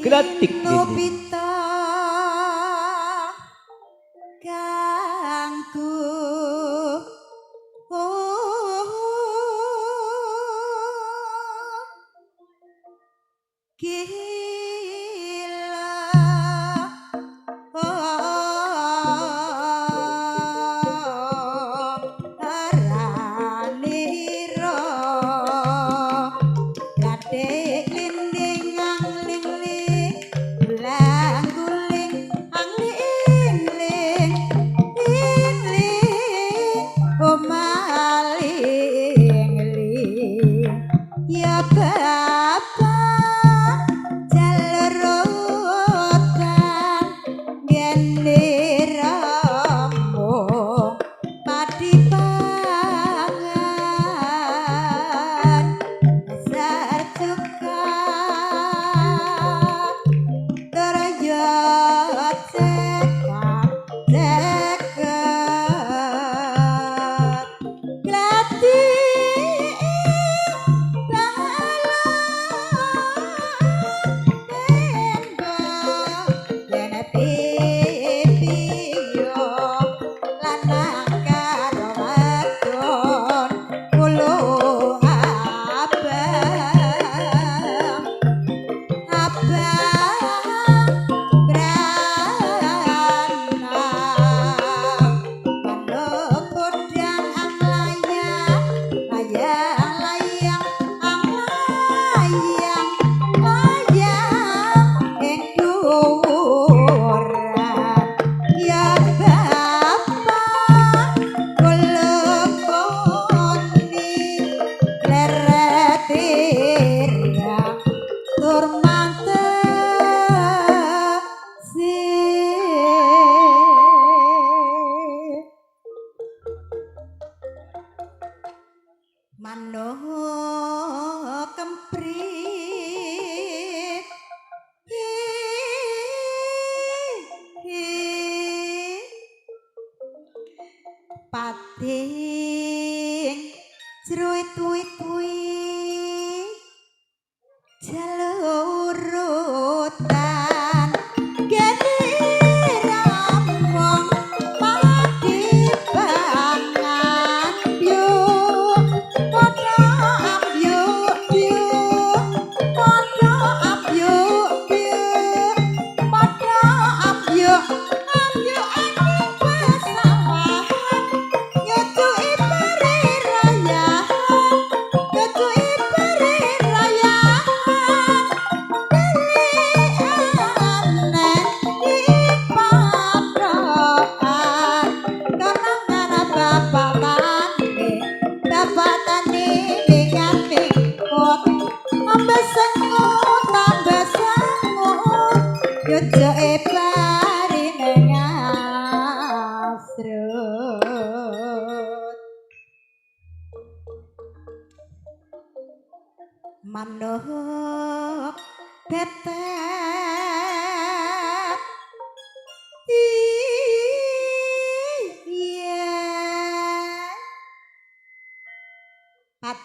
Kalatik din.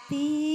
Pating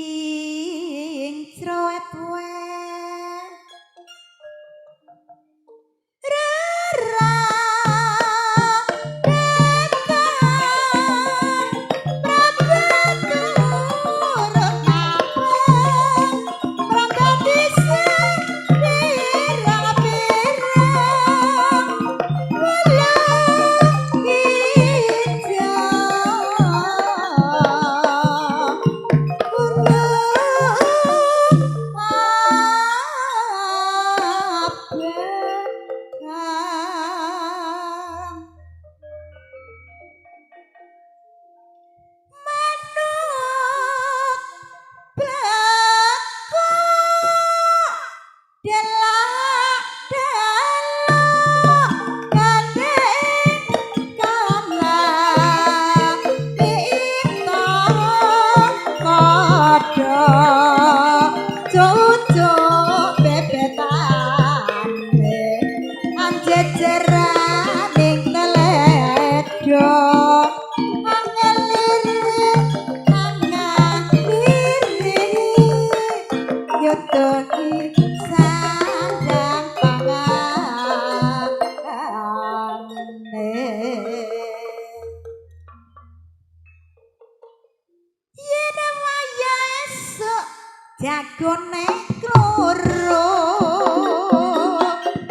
adone kloro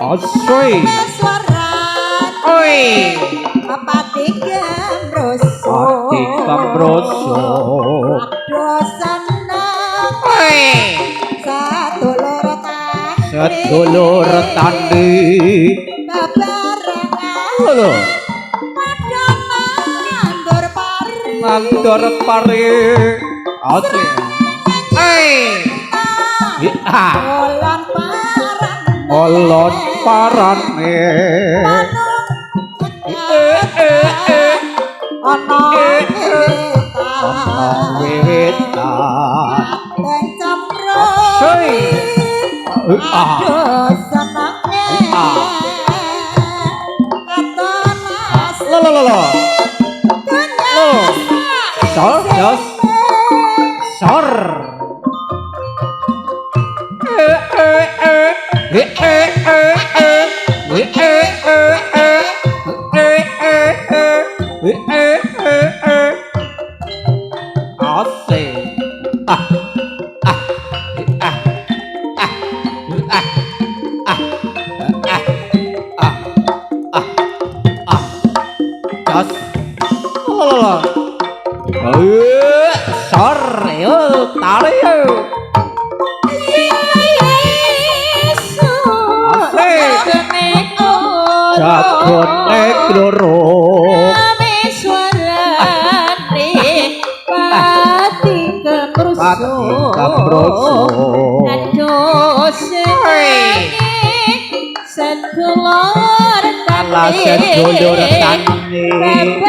Asoy. suaran Oi. pati gambroso Ati kambroso. Ado seneng Oi. sadulur tani bebarengan Lho. padha nandur pari Nandur pari. Ati. Olon parane. Eh, eh. Ana Ana wetan. Dan cemro Asoy. Eh, ah. Aduh mas Lo lo lo Sor, yo, tari. Sedulur Alah sedulur tani.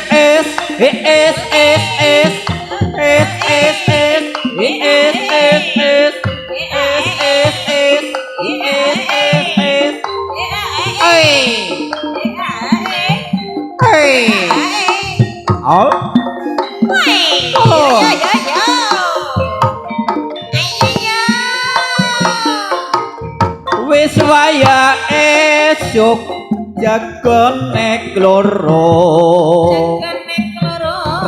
es. Eh, Es, es, es. Es, es, es. Eh, Es, es, es. Es, es, es. Es, es, es. Hey. Hey. Oh. Oh. Wis waya esuk jagone kloro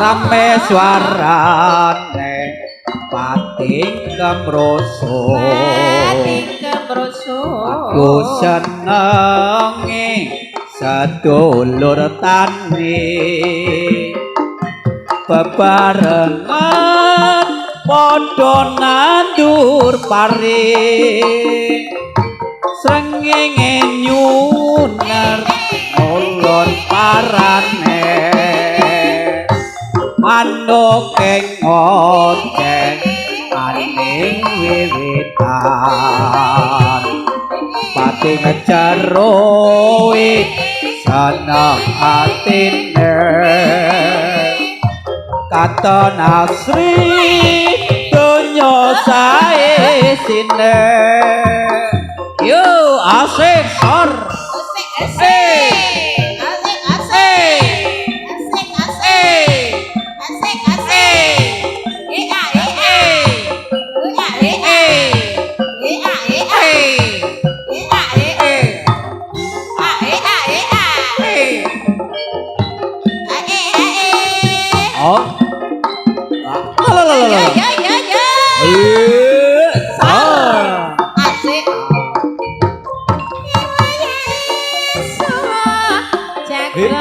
rame suarane pating kemroso. Aku senenge sedulur tani. Bebarengan padha nandur pari. Srengenge nyuner ulun parane mandoke ngoceng aning wiwitan. Pati ngejaroe sana atine katon asri donya sae sine. Yo asik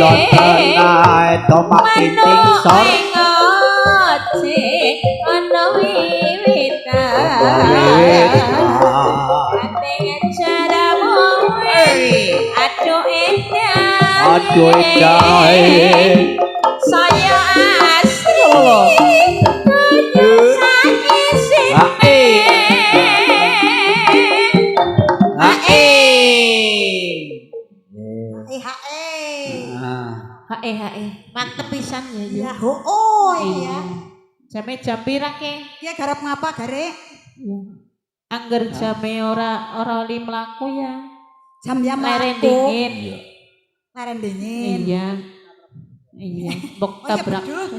tenai tomak tinting sor ngoce ana wiwitan aduh saya asli hae hae mantep pisan ya Ya, ya ho, oh, iya. jame jam pira ke Dia garap ngapa, gare? Iya. Angger jame ora ora oli mlaku ya. Jam ya Leren mlaku. dingin. Leren dingin. Iya. Iya, bok Oh, ya tabrak. betul.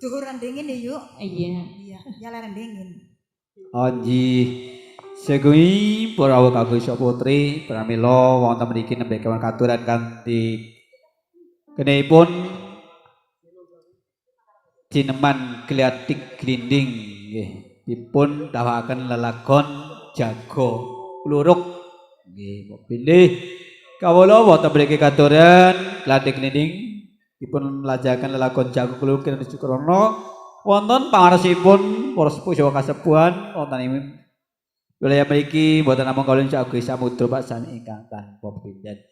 Duhuran dingin nih, yuk. Iya. Iya, ya leren dingin. Anji Segui para kagu isa putri pramila wonten mriki nembe kewan katuran kanthi kenipun jineman gliatik glinding nggih. Dipun dawaken lelagon jago kluruk nggih. Pilih. Kawula wonten mriki katuran gliatik glinding. Dipun lajaken lelagon jago kluruk kene Sukrana wonten pangarsipun para sepuh Jawa kasepuhan wonten ing wilayah mriki. Boten namung kawula Agung Samudra Paksan ingkang tanpa pindah.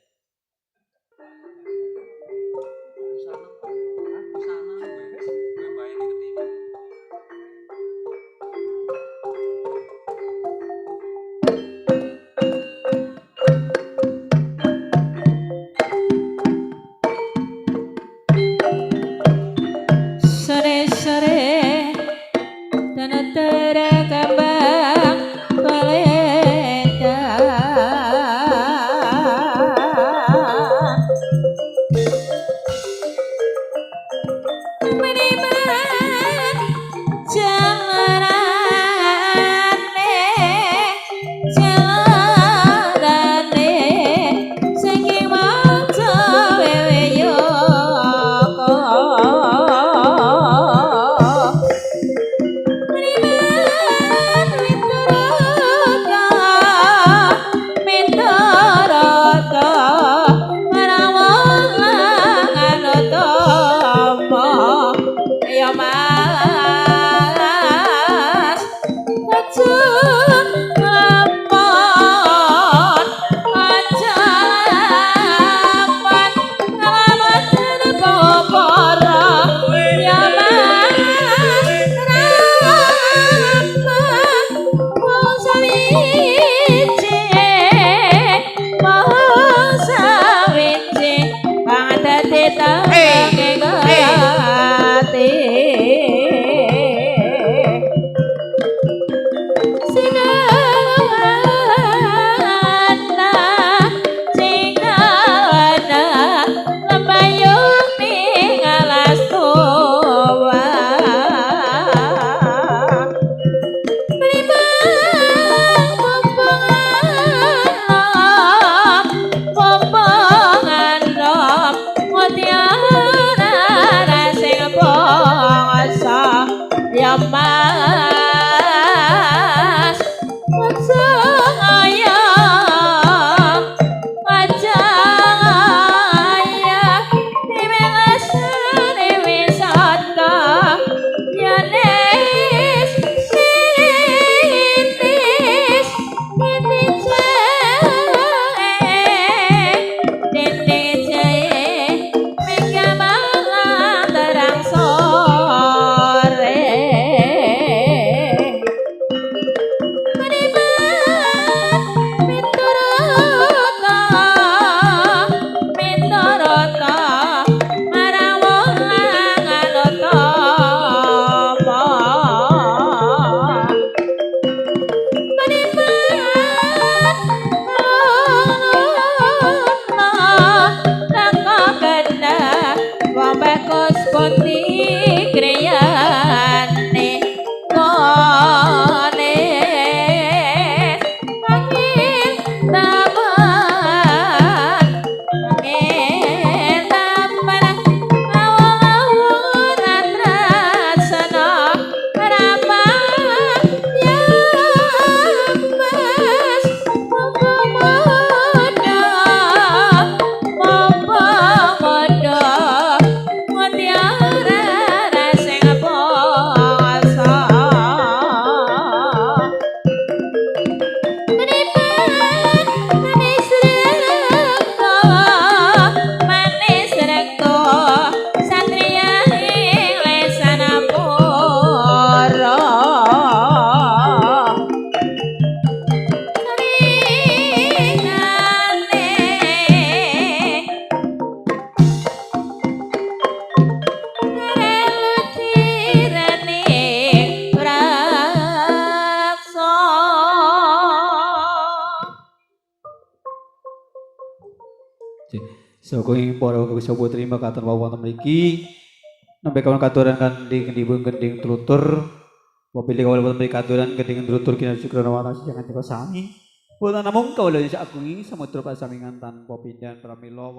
Soko ing para terima Putri mekaten wawonten memiliki nembe kawon katuran kanthi kendhipun gending trutur wapile kawula boten memiliki katuran kini harus segera syukrono watasi jangan tiba sami boten namung kawula sak sama samudra pasamingan tanpa pindhan pramila